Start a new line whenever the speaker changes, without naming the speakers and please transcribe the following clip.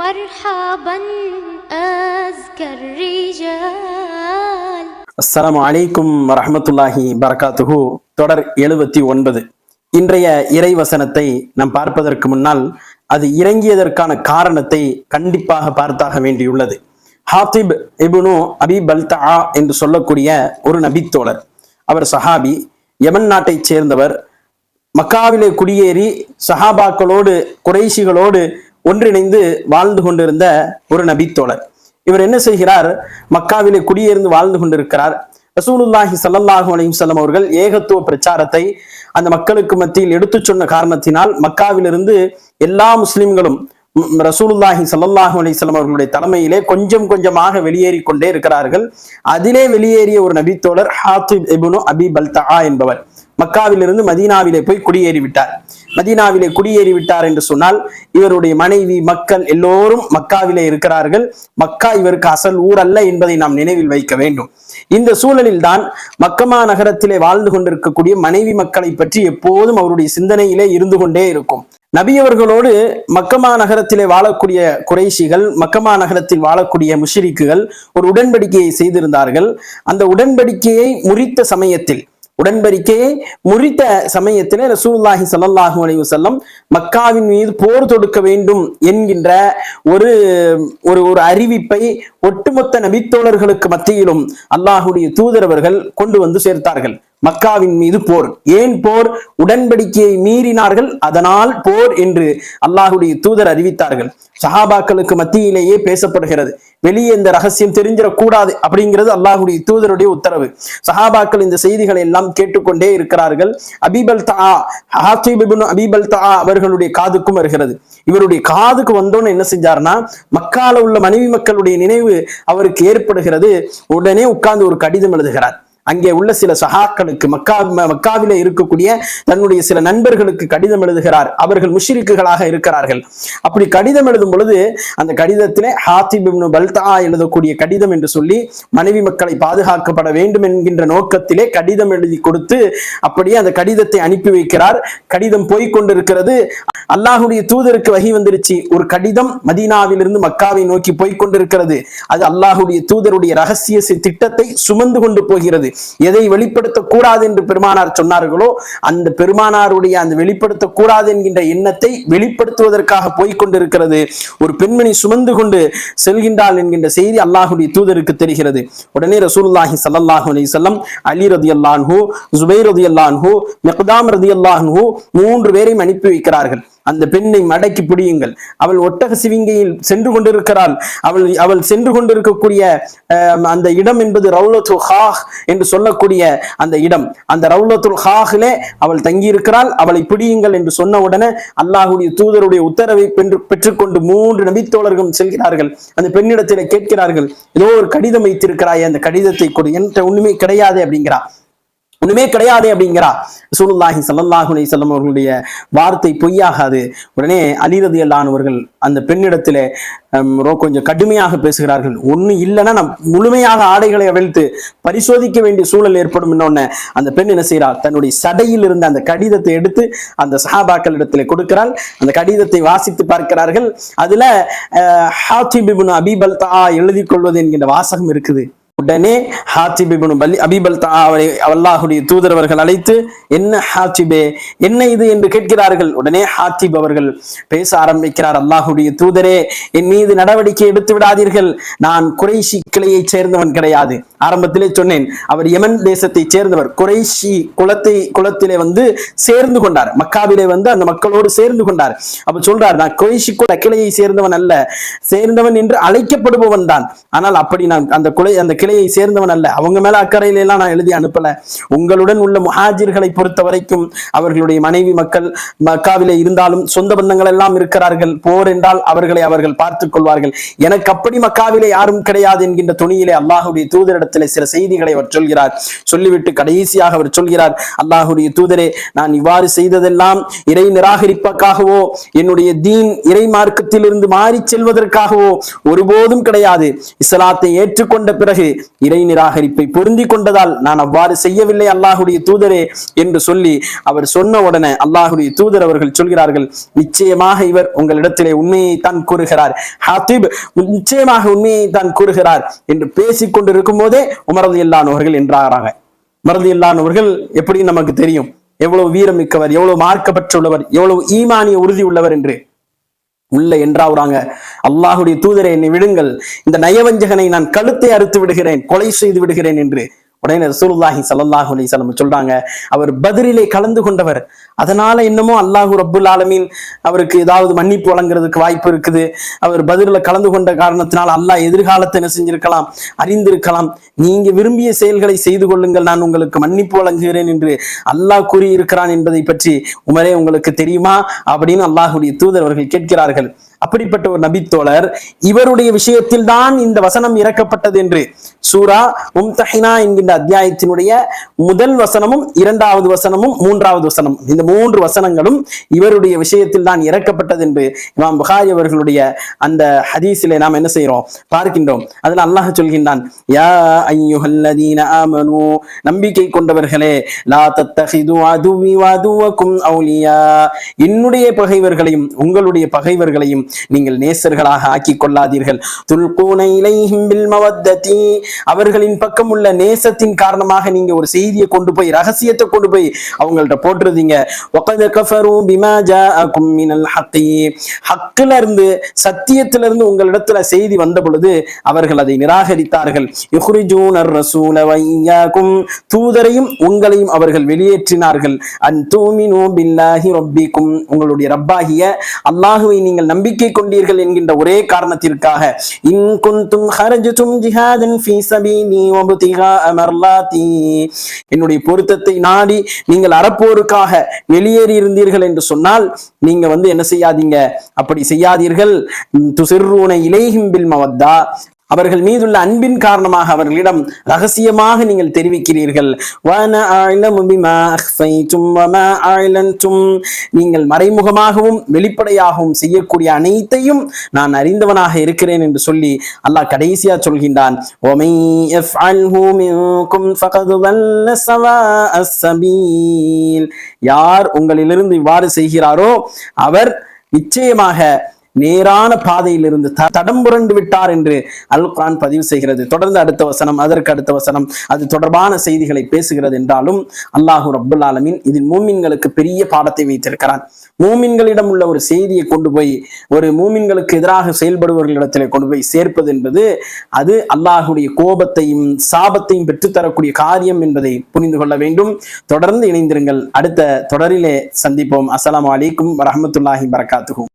مرحبا أزكى الرجال
அஸ்ஸலாமு அலைக்கும் வரஹ்மத்துல்லாஹி பரகாத்துஹு தொடர் எழுபத்தி ஒன்பது இன்றைய இறை வசனத்தை நாம் பார்ப்பதற்கு முன்னால் அது இறங்கியதற்கான காரணத்தை கண்டிப்பாக பார்த்தாக வேண்டியுள்ளது ஹாத்திப் இபுனு அபி பல்தா என்று சொல்லக்கூடிய ஒரு நபித்தோழர் அவர் சஹாபி யமன் நாட்டைச் சேர்ந்தவர் மக்காவிலே குடியேறி சஹாபாக்களோடு குறைஷிகளோடு ஒன்றிணைந்து வாழ்ந்து கொண்டிருந்த ஒரு நபித்தோழர். இவர் என்ன செய்கிறார்? மக்காவிலே குடியேர்ந்து வாழ்ந்து கொண்டிருக்கிறார். ரசூலுல்லாஹி சல்லாஹூ அலையும் செல்லம் அவர்கள் ஏகத்துவ பிரச்சாரத்தை அந்த மக்களுக்கு மத்தியில் எடுத்துச் சொன்ன காரணத்தினால் மக்காவிலிருந்து எல்லா முஸ்லிம்களும் ரசூலுல்லாஹி சல்லாஹூ அலைஹி செல்லம் அவர்களுடைய தலைமையிலே கொஞ்சம் கொஞ்சமாக வெளியேறி கொண்டே இருக்கிறார்கள். அதிலே வெளியேறிய ஒரு நபித்தோழர் ஹாத்திப் இப்னு அபி பல்தா என்பவர். மக்காவிலிருந்து மதீனாவிலே போய் குடியேறி விட்டார். மதீனாவிலே குடியேறி விட்டார் என்று சொன்னால் இவருடைய மனைவி மக்கள் எல்லோரும் மக்காவிலே இருக்கிறார்கள். மக்கா இவருக்கு அசல் ஊர் அல்ல என்பதை நாம் நினைவில் வைக்க வேண்டும். இந்த சூழலில் தான் மக்கமா நகரத்திலே வாழ்ந்து கொண்டிருக்கக்கூடிய மனைவி மக்களை பற்றி எப்போதும் அவருடைய சிந்தனையிலே இருந்து கொண்டே இருக்கும். நபியவர்களோடு மக்கமா நகரத்திலே வாழக்கூடிய குறைஷிகள் மக்கமா நகரத்தில் வாழக்கூடிய முஷிரிக்குகள் ஒரு உடன்படிக்கையை செய்திருந்தார்கள். அந்த உடன்படிக்கையை முறித்த சமயத்தில் உடன்படிக்கையை முறித்த சமயத்தில் ரசூல்லாஹி சல்லாஹூ அலி வசல்லம் மக்காவின் மீது போர் தொடுக்க வேண்டும் என்கின்ற ஒரு ஒரு ஒரு அறிவிப்பை ஒட்டுமொத்த நபித்தோழர்களுக்கு மத்தியிலும் அல்லாஹுடைய தூதரவர்கள் கொண்டு வந்து சேர்த்தார்கள். மக்காவின் மீது போர். ஏன் போர்? உடன்படிக்கையை மீறினார்கள் அதனால் போர் என்று அல்லாஹுடைய தூதர் அறிவித்தார்கள். சஹாபாக்களுக்கு மத்தியிலேயே பேசப்படுகிறது. வெளியே இந்த ரகசியம் தெரிஞ்சிடக்கூடாது அப்படிங்கிறது அல்லாஹுடைய தூதருடைய உத்தரவு. சஹாபாக்கள் இந்த செய்திகளை எல்லாம் கேட்டுக்கொண்டே இருக்கிறார்கள். அபிபல் தா அபிபல் தா அவர்களுடைய காதுக்கும் வருகிறது. இவருடைய காதுக்கு வந்தோன்னு என்ன செஞ்சாருன்னா மக்கால உள்ள மனைவி மக்களுடைய நினைவு அவருக்கு ஏற்படுகிறது. உடனே உட்கார்ந்து ஒரு கடிதம் எழுதுகிறார். அங்கே உள்ள சில சகாக்களுக்கு மக்கா மக்காவில இருக்கக்கூடிய தன்னுடைய சில நண்பர்களுக்கு கடிதம் எழுதுகிறார். அவர்கள் முஷ்ரிக்குகளாக இருக்கிறார்கள். அப்படி கடிதம் எழுதும் பொழுது அந்த கடிதத்திலே ஹாத்திப் பல்தா எழுதக்கூடிய கடிதம் என்று சொல்லி மனைவி மக்களை பாதுகாக்கப்பட வேண்டும் என்கின்ற நோக்கத்திலே கடிதம் எழுதி கொடுத்து அப்படியே அந்த கடிதத்தை அனுப்பி வைக்கிறார். கடிதம் போய்கொண்டிருக்கிறது அல்லாஹுடைய தூதருக்கு வகி வந்துருச்சு. ஒரு கடிதம் மதீனாவிலிருந்து மக்காவை நோக்கி போய்கொண்டிருக்கிறது அது அல்லாஹுடைய தூதருடைய ரகசிய திட்டத்தை சுமந்து கொண்டு போகிறது. எதை வெளிப்படுத்தக்கூடாது என்று பெருமானார் சொன்னார்களோ அந்த பெருமானாருடைய அந்த வெளிப்படுத்தக்கூடாது என்கின்ற எண்ணத்தை வெளிப்படுத்துவதற்காக போய்கொண்டிருக்கிறது ஒரு பெண்மணி சுமந்து கொண்டு செல்கின்றாள் என்கின்ற செய்தி அல்லாஹுடைய தூதருக்கு தெரிகிறது. உடனே ரசூல்லாஹி சல்லாஹூ அலி வஸல்லம் அலி ரதி அல்லான்ஹூ ஜுபை ரதி அல்லான்ஹூ மெக்தாம் ரதி அல்லான்ஹூ மூன்று பேரையும் அனுப்பி வைக்கிறார்கள். அந்த பெண்ணை மடக்கி பிடியுங்கள். அவள் ஒட்டக சிவிங்கையில் சென்று கொண்டிருக்கிறாள். அவள் அவள் சென்று கொண்டிருக்கக்கூடிய அந்த இடம் என்பது ரவுலத்து ஹாஹ் என்று சொல்லக்கூடிய அந்த இடம். அந்த ரவுலத்துல் ஹாஹிலே அவள் தங்கியிருக்கிறாள். அவளை பிடியுங்கள் என்று சொன்ன உடனே அல்லாஹுடைய தூதருடைய உத்தரவை பெற்று பெற்றுக்கொண்டு மூன்று நபித்தோழர்களும் செல்கிறார்கள். அந்த பெண்ணிடத்தில் கேட்கிறார்கள் ஏதோ ஒரு கடிதம் வைத்திருக்கிறாய் அந்த கடிதத்தை கொடு. என்கிட்ட ஒண்ணுமே கிடையாது அப்படிங்கிறா ஒண்ணுமே கிடையாது அப்படிங்கிறா. ரசூலுல்லாஹி ஸல்லல்லாஹு அலைஹி வஸல்லம் அவர்களுடைய வார்த்தை பொய்யாகாது. உடனே அலிரதி அல்லானவர்கள் அந்த பெண்ணிடத்தில் கொஞ்சம் கடுமையாக பேசுகிறார்கள். ஒண்ணு இல்லைன்னா நம் முழுமையாக ஆடைகளை அவிழ்த்து பரிசோதிக்க வேண்டிய சூழல் ஏற்படும் இன்னொன்னு அந்த பெண் என்ன செய்கிறார் தன்னுடைய சடையில் இருந்த அந்த கடிதத்தை எடுத்து அந்த சஹாபாக்கள் இடத்துல கொடுக்கிறாள். அந்த கடிதத்தை வாசித்து பார்க்கிறார்கள். அதுல அஹ், ஹாத்திப் இப்னு எழுதி கொள்வது என்கின்ற வாசகம் இருக்குது. உடனே ஹாத்திப் இப்னு பலி அபிபல் அவரை அல்லாஹுடைய தூதரவர்கள் அழைத்து என்ன ஹாத்திபே என்ன இது? என்று கேட்கிறார்கள். உடனே ஹாத்திப் அவர்கள் பேச ஆரம்பிக்கிறார். அல்லாஹுடைய தூதரே என் மீது நடவடிக்கை எடுத்து விடாதீர்கள். நான் குறைஷி கிளையைச் சேர்ந்தவன் கிடையாது. ஆரம்பத்திலே சொன்னேன். அவர் யமன் தேசத்தைச் சேர்ந்தவர். குறைஷி குலத்தை குலத்திலே வந்து சேர்ந்து கொண்டார். மக்காவிலே வந்து அந்த மக்களோடு சேர்ந்து கொண்டார். அப்ப சொல்றார் நான் குறைஷி குல கிளையை சேர்ந்தவன் அல்ல. சேர்ந்தவன் என்று அழைக்கப்படுபவன் தான். ஆனால் அப்படி நான் அந்த குலை அந்த கிளை கிளையை சேர்ந்தவன் அல்ல. அவங்க மேல அக்கறையில எல்லாம் நான் எழுதி அனுப்பல. உங்களுடன் உள்ள முஹாஜிர்களை பொறுத்த வரைக்கும் அவர்களுடைய மனைவி மக்கள் மக்காவிலே இருந்தாலும் சொந்த பந்தங்கள் எல்லாம் இருக்கிறார்கள். போர் என்றால் அவர்களை அவர்கள் பார்த்துக் கொள்வார்கள். எனக்கு அப்படி மக்காவிலே யாரும் கிடையாது என்கின்ற துணியிலே அல்லாஹுடைய தூதரிடத்திலே சில செய்திகளை அவர் சொல்கிறார். சொல்லிவிட்டு கடைசியாக அவர் சொல்கிறார் அல்லாஹுடைய தூதரே நான் இவ்வாறு செய்ததெல்லாம் இறை நிராகரிப்பக்காகவோ என்னுடைய தீன் இறை மார்க்கத்திலிருந்து மாறி செல்வதற்காகவோ ஒருபோதும் கிடையாது. இஸ்லாத்தை ஏற்றுக்கொண்ட பிறகு இறை நிராகரிப்பை பொருந்தி கொண்டதால் நான் அவ்வாறு செய்யவில்லை அல்லாஹுடைய தூதரே என்று சொல்லி அவர் சொன்ன உடனே அல்லாஹுடைய தூதர் அவர்கள் சொல்கிறார்கள் நிச்சயமாக இவர் உங்களிடத்திலே உண்மையை தான் கூறுகிறார். ஹாத்திப் நிச்சயமாக உண்மையை தான் கூறுகிறார் என்று பேசிக் கொண்டிருக்கும் போதே உமரது இல்லானவர்கள் என்றாராக. மறதி இல்லானவர்கள் எப்படி நமக்கு தெரியும். எவ்வளவு வீரமிக்கவர் எவ்வளவு மார்க்கப்பற்றுள்ளவர் எவ்வளவு ஈமானிய உறுதி உள்ளவர் என்று. உள்ள என்றாவுறாங்க அல்லாஹுடைய தூதரை என்னை விடுங்கள். இந்த நயவஞ்சகனை நான் கழுத்தை அறுத்து விடுகிறேன் கொலை செய்து விடுகிறேன் என்று. உடனே ரசூலுல்லாஹி சல்லாஹூ அலைஹி சொல்றாங்க அவர் பதிரிலே கலந்து கொண்டவர். அதனால என்னமோ அல்லாஹூ ரப்புல் ஆலமீன் அவருக்கு ஏதாவது மன்னிப்பு வழங்குறதுக்கு வாய்ப்பு இருக்குது. அவர் பதிரில் கலந்து கொண்ட காரணத்தினால் அல்லாஹ் எதிர்காலத்தை என்ன செஞ்சிருக்கலாம் அறிந்திருக்கலாம். நீங்க விரும்பிய செயல்களை செய்து கொள்ளுங்கள் நான் உங்களுக்கு மன்னிப்பு வழங்குகிறேன் என்று அல்லாஹ் கூறியிருக்கிறான் என்பதை பற்றி உமரே உங்களுக்கு தெரியுமா அப்படின்னு அல்லாஹுடைய தூதர் அவர்கள் கேட்கிறார்கள். அப்படிப்பட்ட ஒரு நபித்தோழர். இவருடைய விஷயத்தில் தான் இந்த வசனம் இறக்கப்பட்டது என்று. சூரா மும்தஹினா என்கின்ற அத்தியாயத்தினுடைய முதல் வசனமும் இரண்டாவது வசனமும் மூன்றாவது வசனம். இந்த மூன்று வசனங்களும் இவருடைய விஷயத்தில் தான் இறக்கப்பட்டது என்று இமாம் புகாரி அவர்களுடைய அந்த ஹதீஸிலே நாம் என்ன செய்யறோம் பார்க்கின்றோம். அதில் அல்லாஹ் சொல்கின்றான் யா ஐயுஹல்லதீன ஆமனு. நம்பிக்கை கொண்டவர்களே லா தத்தஹிது அதுவி வதுவக்கும் அவுலியா. என்னுடைய பகைவர்களையும் உங்களுடைய பகைவர்களையும் நீங்கள் நேசர்களாக ஆக்கி கொள்ளாதீர்கள் அவர்களின் பக்கம் உள்ள நேசத்தின் காரணமாக நீங்க ஒரு செய்தியை கொண்டு போய் ரகசியத்தை கொண்டு போய் அவங்கள்ட்ட போட்டுருதீங்க ஹக்குல இருந்து சத்தியத்துல உங்களிடத்துல செய்தி வந்த பொழுது அவர்கள் அதை நிராகரித்தார்கள். தூதரையும் உங்களையும் அவர்கள் வெளியேற்றினார்கள். அன் தூமினோ பில்லாஹி உங்களுடைய ரப்பாகிய அல்லாஹுவை நீங்கள் நம்பிக்கை நம்பிக்கை கொண்டீர்கள் என்கின்ற ஒரே காரணத்திற்காக இன் குன்தும் ஹரஜ்தும் ஜிஹாதன் ஃபீ சபீலி வபுதிகா அமர்லாதி. என்னுடைய பொருத்தத்தை நாடி நீங்கள் அறப்போருக்காக வெளியேறி இருந்தீர்கள் என்று சொன்னால் நீங்க வந்து என்ன செய்யாதீங்க? அப்படி செய்யாதீர்கள். துசிர்ரூன இலைஹிம் பில் மவத்தா. அவர்கள் மீதுள்ள அன்பின் காரணமாக அவர்களிடம் ரகசியமாக நீங்கள் தெரிவிக்கிறீர்கள். நீங்கள் மறைமுகமாகவும் வெளிப்படையாகவும் செய்யக்கூடிய அனைத்தையும் நான் அறிந்தவனாக இருக்கிறேன் என்று சொல்லி அல்லாஹ் கடைசியா சொல்கின்றான். யார் உங்களிலிருந்து இவ்வாறு செய்கிறாரோ அவர் நிச்சயமாக நேரான பாதையில் இருந்து த- தடம் புரண்டு விட்டார் என்று அல் குர்ஆன் பதிவு செய்கிறது. தொடர்ந்து அடுத்த வசனம் அதற்கு அடுத்த வசனம் அது தொடர்பான செய்திகளை பேசுகிறது என்றாலும் அல்லாஹு அப்துல் ஆலமின் இதில் மூமின்களுக்கு பெரிய பாடத்தை வைத்திருக்கிறான். மூமின்களிடம் உள்ள ஒரு செய்தியை கொண்டு போய் ஒரு மூமின்களுக்கு எதிராக செயல்படுபவர்களிடத்திலே கொண்டு போய் சேர்ப்பது என்பது அது அல்லாஹுடைய கோபத்தையும் சாபத்தையும் பெற்றுத்தரக்கூடிய காரியம் என்பதை புரிந்து கொள்ள வேண்டும். தொடர்ந்து இணைந்திருங்கள். அடுத்த தொடரிலே சந்திப்போம். அஸ்லாம் வலைக்கும் வரமத்துல்லாஹி வரகாத்துகும்